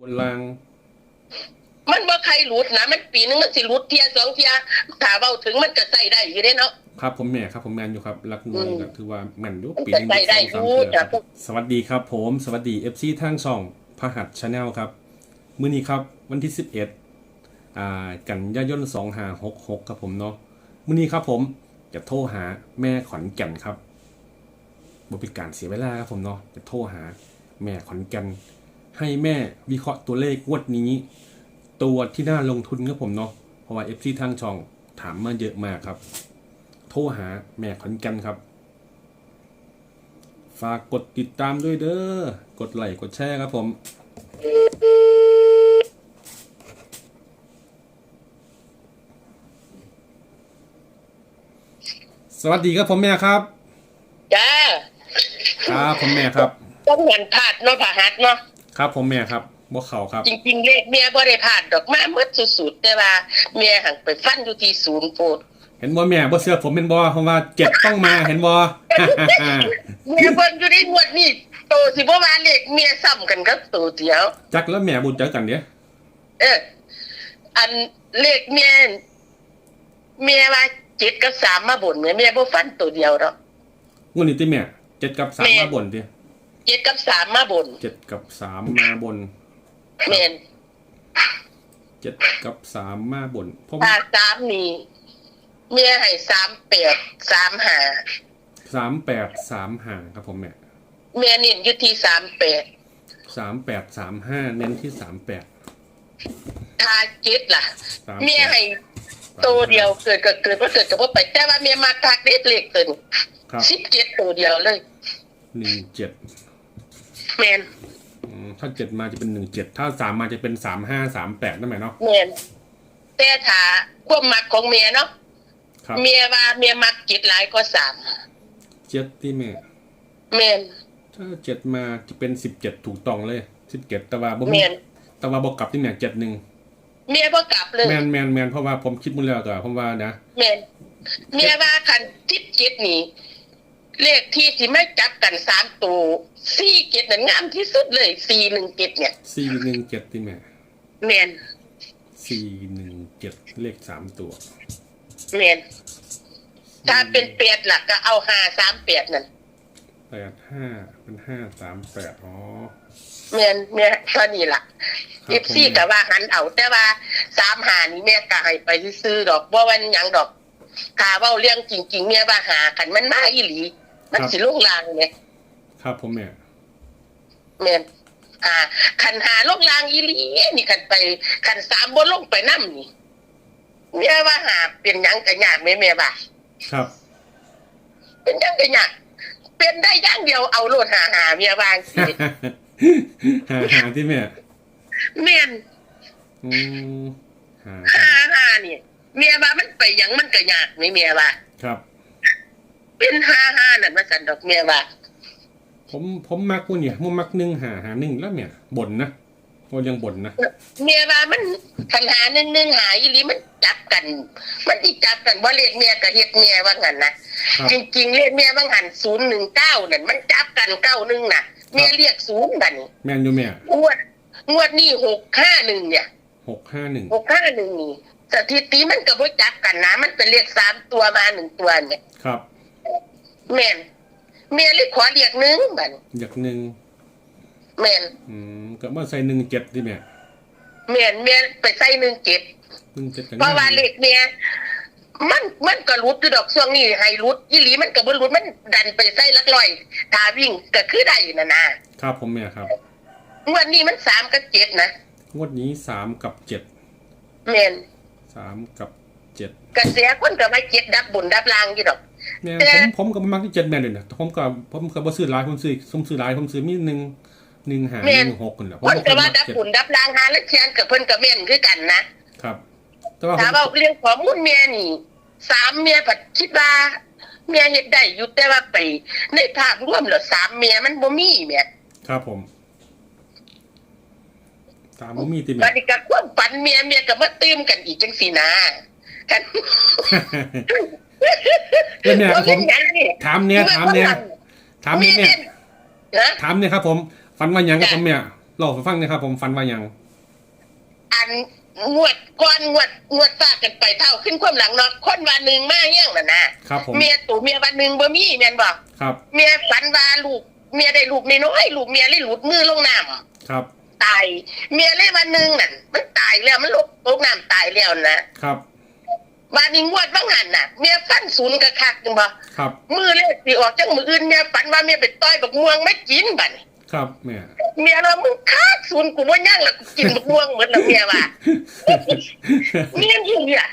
บนราง มันบ่ใครหลุดนะมันปีนึงมันสิหลุดเทียสองเทียถ้าเว้าถึงมันก็ใส่ได้อยู่เด้เนาะ ครับผมแม่ครับผมแมนอยู่ครับรักหน่วยอืมก็ถือว่าแม่นอยู่ปีจะนึงได้ได้สองสามอยู่เดือนคจ้ะรับสวัสดีครับ ผมสวัสดีเอฟซีทางช่องพหัสชาแนลครับมื้อนี้ครับ วันที่สิบเอ็ดอ่ากันยายนสองหาหกหกครับผมเนาะมื้อนี้ครับผมจะโทรหาแม่ขอนแก่นครับบริการเสียเวลาครับผมเนาะจะโทรหาแม่ขอนแก่น ให้แม่วิเคราะห์ตัวเลขงวดนี้ ตัวที่น่าลงทุนครับผมเนาะเพราะว่าเอฟซีทางช่องถามมาเยอะมากครับ โทรหาแม่ขอนแก่นครับ ฝากกดติดตามด้วยเด้อ กดไลค์กดแชร์ครับผมสวัสดีครับผมแม่ครับ จ้า ครับผมแม่ครับ ต้องเงินพลาดเนาะผาหัดเนาะ ครับผมแม่ครับบ่เข่าครับ จริงๆเลขเมียบ่ได้พลาดดอกมาเมื่อสุดๆแต่ว่าเมียหังไปฟันอยู่ที่ศูนย์โพดเห็นบ่แม่บ่เชื่อผมเป็นบ่เพราะว่าเจ็ดต้องมาเห็นบ่เมียเบิ่งอยู่ในงวดนี้โตสิบ่ว่าเลขเมียซ้ำกันกับโตเดียว จักแล้วแม่บุญจักกันเด้เอออันเลขเมียเมียว่าเจ็ดกับสามมาบ่นเมียเมียบ่ฟันตัวเดียวดอกงวดนี้ติแม่เจ็ดกับสามแม่มาบนติ เจ็ดกับสามมาบ่นเจ็ดกับสามมาบนแม่นเจ็ดกับสามมาบนผมถ้าสามนี่เมียให้สามแปดสามหาสามแปดสามห่างครับผมแม่เมียเน้นอยู่ที่สามแปดสามแปดสามห้าเน้นที่สามแปดถ้าเจ็ดล่ะสามเมียให้ตัวเดียวเกิดก็เกิดว่าเกิดก็บ่ไปแต่ว่าเมียมาทักเล็กเล็กตัวครับสิบเจ็ดตัวเดียวเลยหนึ่งเจ็ด แมนถ้าเจ็ดมาจะเป็นหนึ่งเจ็ดถ้าสามมาจะเป็นสามห้าสามแปดนั่นไหมเนาะแมนแต่ถ้าความมักของเมียเนาะครับเมียว่าเมียมักเจ็ดหลายก็สามเจ็ดที่แม่ แมนถ้าเจ็ดมาจะเป็นสิบเจ็ดถูกต้องเลยสิบเจ็ดแต่ว่าบ่แมมีนแต่ว่าบอกกลับที่แม่เจ็ดหนึ่งเมียบ่กลับเลยแมนแมนแมนเพราะว่าผมคิดมุ่แล้วก็ผมว่านะ แมนเมียว่าคันทิศเจ็ดนี่ เลขที่สิไม่จับกันสามตัวสี่เจ็ดนั่นงามที่สุดเลยสี่หนึ่งเจ็ดเนี่ยสี่หนึ่งเจ็ดที่แม่แมนสี่หนึ่งเจ็ดเลขสามตัวแมนถ้าเป็นแปดหลักก็เอาห้าสามแปดนั่นแปดห้าเป็นห้าสามแปดอ๋อแม่นแม่เท่านี้ล่ะครับเอฟซีก็ว่าหันเอา แต่ว่าสามหานี่แม่ก็ให้ไปซื้อๆดอกบ่วันหยังดอกถ้าเว้าเรื่องจริง ๆ แม่ว่าหาคันมันมาอีหลี มันสิลงลางแม่ครับผมแม่แม่นอ่าคันหาลงลางอีหลีนี่คันไปคันสามบ่ลงไปนํนี่แม่ว่าหาเป็นหยังก็ยากแม่แม่ว่าครับ เป็นหยังก็ยากเป็นได้อย่างเดียวเอาโลดหาหาแม่ว่าสิหาหาที่แม่แม่นอืมหาหาหานี่แม่ว่ามันไปหยังมันก็ยากแม่แม่ว่าครับ เป็นห้าห้านั่นมาสันดอกเมียว่าผมผมมักพวกเนี่ยผมมักหนึ่งหาหาหนึ่งแล้วเนี่ยบ่นนะโอ้ยังบ่นนะเมียว่ามันคันหาหนึ่งหนึ่งหาอีหลีมันจับกัน มันที่จับกันว่าเรียกเมียกับเฮ็ดเมียว่างั้นนะครับจริงๆเรียกเมียว่างันศูนย์หนึ่งเก้านั่นมันจับกันเก้าหนึ่งน่ะเมียเรียกศูนย์กันแมนอยู่แม่งวดงวดนี่หกห้าหนึ่งเนี่ยหกห้าหนึ่งหกห้าหนึ่งนี่สถิติมันก็บ่จับกันนะมันเป็นเรียกสามตัวมาหนึ่งตัวเนี่ยครับ แม่นเมียเรียกขอเรียกหนึ่งบัดอยากหนึ่งแม่นอืมก็มาใส่หนึ่งเจ็ดที่แม่แม่นเมียไปใส่หนึ่งเจ็ด หนึ่งเจ็ดกันเพราะว่าเหล็กเนี่ยมันมันก็รุดอยู่ดอกช่วงนี้ให้รุดยี่หลีมันก็บ่รุดมันดันไปใส่หลักลอยถ้าวิ่งก็คือได้น่ะนะครับผมแม่ครับ งวดนี้มันสามกับเจ็ดนะงวดนี้สามกับเจ็ดแม่นสามกับเจ็ดกระแสคนก็มาเจ็ดดับบนดับลางอยู่ดอก แม่แต่ผมผมก็บ่มักที่เจ็ดแม่เลยนะผมก็ผมก็บ่ซื้อหลายผมซื้อผมซื้อหลายผมซื้อมีหนึ่งหนึ่งหาหนึ่งหกคนแหละผมคนบ่เคก็ยว่ามักดับเจ็ดบุญดับลางหาและเชียนกับเพิ่นกับแม่นคือกันนะครับ แต่ว่าผถ้ามเว้าเรื่องข้อมูลเมียนี่สามเมียผัดคิดว่าเมียเฮ็ดได้อยู่แต่ว่าไป ในภาพรวมแล้วสามเมียมันบ่มีแม่ครับผมตามบ่มีติแม่บัดนี้ก็ความฝันเมียเมียก็มาตื้มกันอีกจังซี่นะกัน แล้วเนี่ยครับผมบ่มีหยังนี่ถามเนี่ยถามเนี่ยถามเนี่ยเนี่ยนะถามเนี่ยครับ ผมฝันว่าหยังครับผมเนี่ยเล่าให้ฟังหนะครับ ผมฟันว่าหยังอันงวดก้อนงวดงวดซาดกันไปเท่าขึ้นความหลังเนาะคนวันหนึ่งมาเฮี้ยงน่ะนะครับผมเมียตู่เมียวันหนึ่งบ่มีแม่นบอกครับเมียฝันว่าลูกเมียได้ลูกน้อยๆลูกเมียเลยหลุดมือลงน้ำครับ ตาย เมียเลยวันหนึ่งน่ะมันตายแล้วมันลกลงน้ำตายแล้วนะครับ วันนี้งวดว่างหันน่ะเมียฟันศูนย์กระคักจังบ่ครับ มือเลขสิออกจังมืออื่นเมียฝันว่าเมียไปต้อยบักม่วงไม่กินบัดนี้ครับแม่เมียเรามึงคักศูนย์กูบ่ย่างแล้วกูกินบักม่วงหมดแล้วเมียว่าเมียอยู่เนี่ย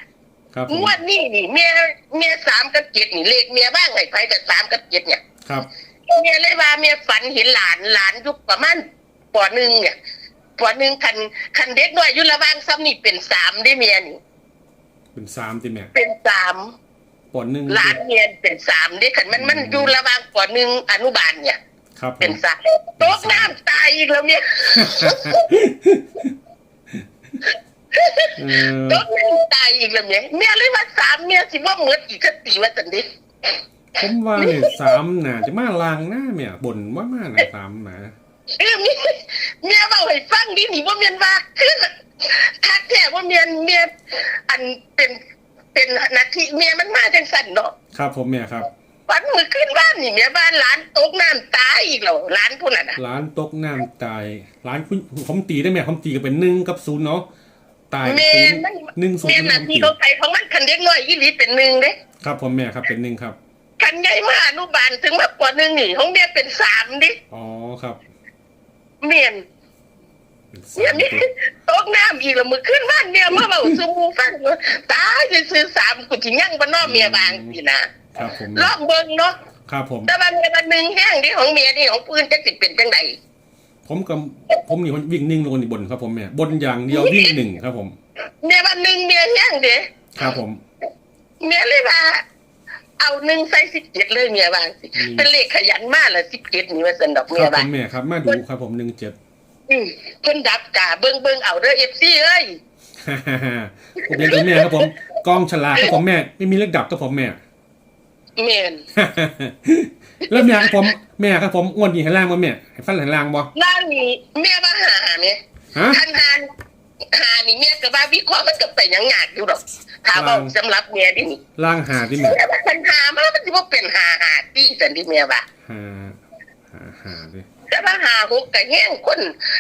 ครับผมงวดนี้นี่เมียเมียสามกับเจ็ดนี่เลขเมียบ้างไงไปกับสามกับเจ็ดเนี่ยครับเมียเลยว่าเมียฝันเห็นหลานหลานยุคประมาณปหนึ่งเนี่ยปหนึ่งคันคันเด็กน้อยอยุระหว่างซ้ำนี่เป็นสามได้เมียนี่ เป็นสามติแม่เป็นสามปอนหนึ่งหลานเมียเป็นสามได้คันมันมันอยู่ระหว่างปหนึ่งอนุบาลเนี่ย ครับผเป็นมสามตกน้ำตายอีกแล้วเมียเออตกน้ำตายอีกแล้วเมียเมียเลยว่าสามเมียสิว่าเหมือนอีกสักตีว่าสันดิผมว่าเนี่ยสามน่ะจะมาลางหน้าแม่บ่นว่ามาน่ะสามนะเออเมียเมียเบาให้ฟังดิหนิว่าเมียนว่าคือถ้าแท้ว่าเมียนเมีย อันเป็นเป็นนาทีเมียมันมาจังสันเนาะครับผมแม่ครับฝันมือขึ้นบ้านนี่เมียบ้านหลานตกน้ำตายอีกแล้วหลานผู้นั้นน่ะร้านตกน้ำตายร้านคุณผมตีได้ไหมผมตีกันเป็นหนึ่งกับศูนย์เนาะตายเมีศูยนย์มันหนึ่งศูนเมียย์นาผมทีตีเขาไปของมันคันเด็กน้อยยี่หลีเป็นหนึ่งเด้ครับผมแม่ครับเป็นหนึ่งครับคันใหญ่มาอนุบาลถึงมากกว่าหนึ่งนี่ของเมียเป็นสามดิอ๋อครับ เมียน เป็นสาเมียมนี่ตัวตกน้ำอีกแล้วมือขึ้นบ้านเมียเมื่อเบาซูมูฟังว่าตายจะซื้อสามกูจิยั่งบ้านนอกเมียบางสินะครับผมรอบเบิ่งเนาะครับผมแต่ว่าเมียบันหนึ่งแห้งที่ของเมียนี่ของปืนจะสิเป็นจังไดผมกับผมนี่คนวิ่งหนึ่งลงนี่บนครับผมแม่บนอย่างเดียววิ่งหนึ่งครับผมเมียบันหนึ่งเมียแห้งเด้ครับผมเมียเลยว่าเอาหนึ่งใส่สิบเจ็ดเลยเมียบางสิอืมเป็นเลขขยันมากเลยสิบเจ็ดนี่ว่าสันดอกคเมีรัยบผบางมแม่ครับมาดูครับผมหนึ่งเจ็ด อืมเพิ่นดับกาเบิ่งเบิ่งเอาเด้อเอฟซีเอ้ยผมเรียนกับแม่ครับผมกองฉลากครับผมแม่ไม่มีเลขดับครับผมแม่เมียนแล้วแม่ครับผมแม่ครับผมอ้วนดีให้ล่างบ่แม่ให้ฟันให้ล่างบ่ล่างนี้เมียมาหาเมียฮะทันหานหานี่เมียก็ว่าวิเคราะห์มันก็เป็นหยังยากอยู่ดอกถ้าเว้าสำหรับเมียดินี่ล่างหาที่แม่แต่ว่าทันหามามันสิบ่เป็นหาหาที่สันที่เมียว่าหาหาหาดิ แต่ว่าหาหกก็แห้งคน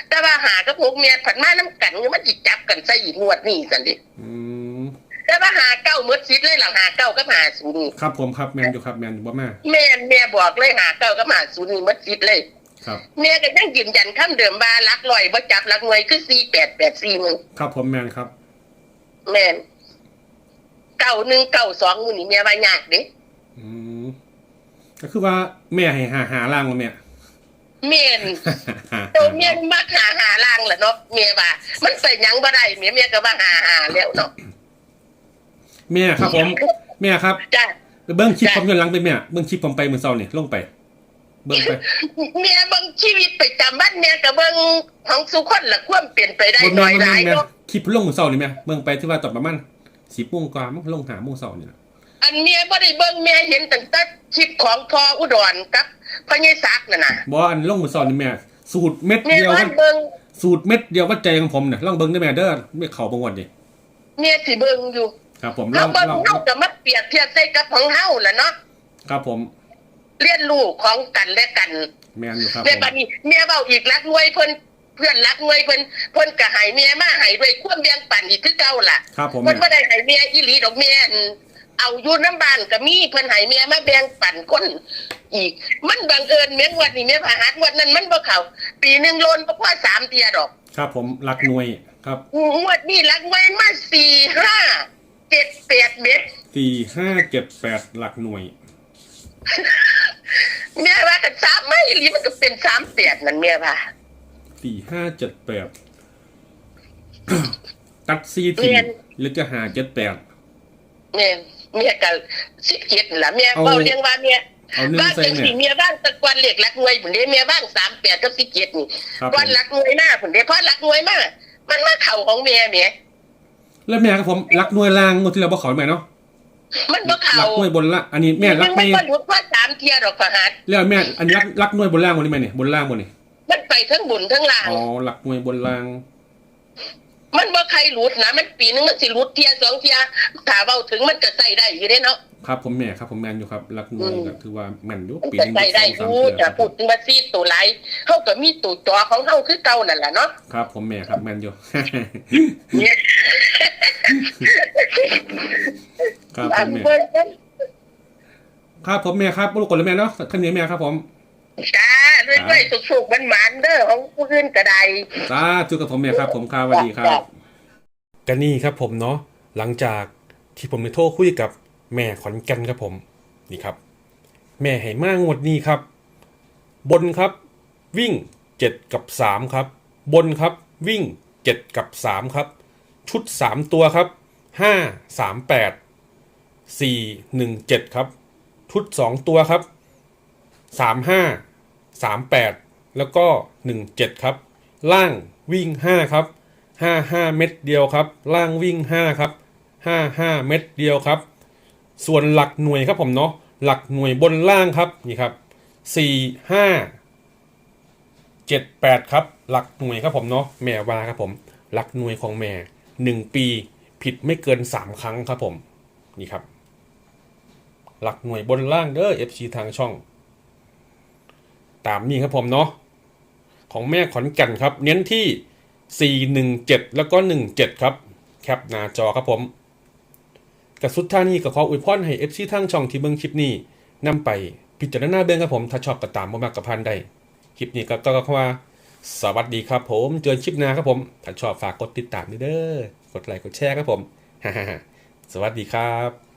แต่ว่าหากับหกเมียผันมาน้ำกันมันจิจับกันใส่อีกงวดนี่สันดิอืมแต่ว่าหาเก้าหมดซิดเลยหลังหาเก้ากับหาศูนย์นี่ครับผมครับแมนอยู่ครับแมนอยู่บ่แม่แม่นแม่บอกเลยหาเก้ากับหาศูนย์นี่หมดซิดเลยครับแม่ก็ยังยืนยันคำเดิมว่ารักลอยบ่จับรักหน่วยคือสี่แปดแปดสี่หนึ่งครับผมแมนครับ แม่นเก้าหนึ่งเก้าสองมือนี่แม่ว่ายากเด้อืมก็คือว่าแม่ให้หาหาล่างบ่แม่ แม่นตัวเมียมักหาหาล่างแหละเนาะเมียว่ามันใส่หยังบ่ได้เมียเมียก็ว่าหาหาแล้วเนาะแม่ครับ ผมแม่ครับจ้าไปเบิ้งคลิปผมย้อนหลังไปแม่เบิ้งคลิปผมไปมื้อเช้านี่ลงไป เบิ้งไปเมียเบิ่งชีวิตประจำวันเมียก็เบิ่งของสุคนละความเปลี่ยนไปได้บนน้แม่อยบนหแม่ลายแม่เนาะคลิปลงมื้อเช้านี่แม่เบิ้งไปที่ว่าตอนประมาณ10โมงกว่ามั้งลงหาโมงเช้านี่ล่ะอันเมียบ่ได้เบิ่งเมียเห็นตั้งแต่คลิปของพออุดรกับ พญศักดิ์น่ะนะบ่อันลงมื้อเช้านี่แม่ สูตรเม็ดเมียเดียวว่ามันเบิ่งสูตรเม็ดเดียววัดใจของผมน่ะลองเบิ้งได้แม่เด้อไม่เข้าบ่งวดดิเมียสิเบิ่งอยู่ครับผมเฮาลองเบิ่งลองเฮาก็มาเปรียบเทียบใส่กับของเฮาล่ะเนาะครับผมเรียนรู้ของกันและกัน แม่นอยู่ครับผแต่มบัดนี้เมียเว้าอีกรักรวยเพิ่นเพื่อนรักรวยเพิ่นเพิ่นก็ให้เมียมาให้ด้วยความแบ่งปันอีกคือเก่าล่ะครับผมเพิ่นแม่บ่ได้ให้เมียอีหลีดอกเมียอั่น เอาอยู่น้ำบ้านก็มีเพิ่นให้เมียมาแบ่งปันคนอีก มันบังเอิญเมียงวดนี้เมียพาหัสงวดนั้นมันบ่เข้าปีหนึงโลนบ่พอสามเที่ยดอกครับผมรักหน่วยครับงวดนี้รักไว้มาสี่ห้าเจ็ดแปดเม็ดสี่ห้าเจ็ดแปดหลักหน่วย เมียว่ากันสามไม่อีหลีมันก็เป็นสามแปดนั่นเมียว่าสี่ห้าเจ็ดแปด ตัดซีเรีทียนหรือจะหาเจ็ดแปด เนี่ย เมียก็สิเจ็ดนั่นล่ะเมียเอาเว้าเรียงว่าเมียเอาหนึ่งบ้านใส่จังเนี่สีย เมียบ้านตะกวันเหล็กรักงวยผุนเด้เมียบ้านสามแปดกับสิเจ็ดนี่ครับผวันมรักงวยหน้าผุนเด้เพราะรักงวยมากมันมาเข่าของเมียเมียแล้วแม่ครับผมรักหน่วยล่างงวดที่เราบอกขอแม่เนาะมันบ่เข่ารักหน่วยบนละอันนี้แม่รักมัไม่นบ่หยุดว่าสามเทียดอกพะหัดแล้วแม่อันนี้รักรักหน่วยบนล่างบนนี้แม่เนี่ยบนล่างบนนี่บมันไปทั้งบุญทั้งลาง อ๋อหลักหน่วยบนราง มันบ่ใครหลุดนะ มันปีนึงมันสิหลุดเทียสองเทียถ้าเว้าถึงมันก็ใส่ได้อยู่เด้เนาะครับผมแม่ครับผมแมนอยู่ครับหลักหน่วยอืมก็ถือว่าแม่นอยู่มันปีก็หนึงใส่ได้อสองยู่สามเทื่อคจะรับพูดถึงว่าซีตัวไหลเฮาก็มีตัวจอของเฮาคือเก่านั่นแหละเนาะครับ ผมแม่ครับแมนอยู่เนี่ยครับผอัมนแม่เบิ่งครับผมแม่ครับลูกกดเลยแม่เนาะขึ้นนี้แม่ครับผมจ้า ด้วยๆสุกๆมันหมานๆเด้อของผู้อื่นก็ได้สาธุกับผมแม่ครับ ผมครับสวัสดีครับ กันนี่ครับผมเนาะหลังจากที่ผมได้โทรคุยกับแม่ขอนแก่นครับผมนี่ครับ แม่ให้มางวดนี้ครับ บนครับ วิ่ง7กับ3ครับ บนครับวิ่ง7กับ3ครับ ชุด3ตัวครับ5 3 8 4 1 7ครับ ชุด2ตัวครับ3 5 3 8 แล้วก็ 1 7 ครับ ล่างวิ่ง 5 ครับห้าห้าเม็ดเดียวครับ ล่างวิ่งห้าครับห้าห้าเม็ดเดียวครับ ส่วนหลักหน่วยครับผมเนาะหลักหน่วยบนล่างครับนี่ครับสี่ห้าเจ็ดแปดครับ หลักหน่วยครับผมเนาะแม่วาครับผม หลักหน่วยของแม่หนึ่งปีผิดไม่เกินสามครั้งครับผม นี่ครับ หลักหน่วยบนล่างเด้อ FC ทางช่อง ตามนี้ครับผมเนาะของแม่ขอนแก่นครับ เน้นที่ 417 แล้วก็ 17 ครับ แคปหน้าจอครับผมกับสุดท้ายนี้ก็ขออวยพรให้ FC ทางช่องที่เบิ่งคลิปนี้นำไปพิจารณาเบิ่งครับผม ถ้าชอบก็ตามบ่มากกับพันได้ คลิปนี้ก็ก็ก็ว่า สวัสดีครับผม เจอคลิปหน้าครับผม ถ้าชอบฝากกดติดตามด้วยเด้อกดไลค์กดแชร์ครับผมฮ่าๆๆสวัสดีครับ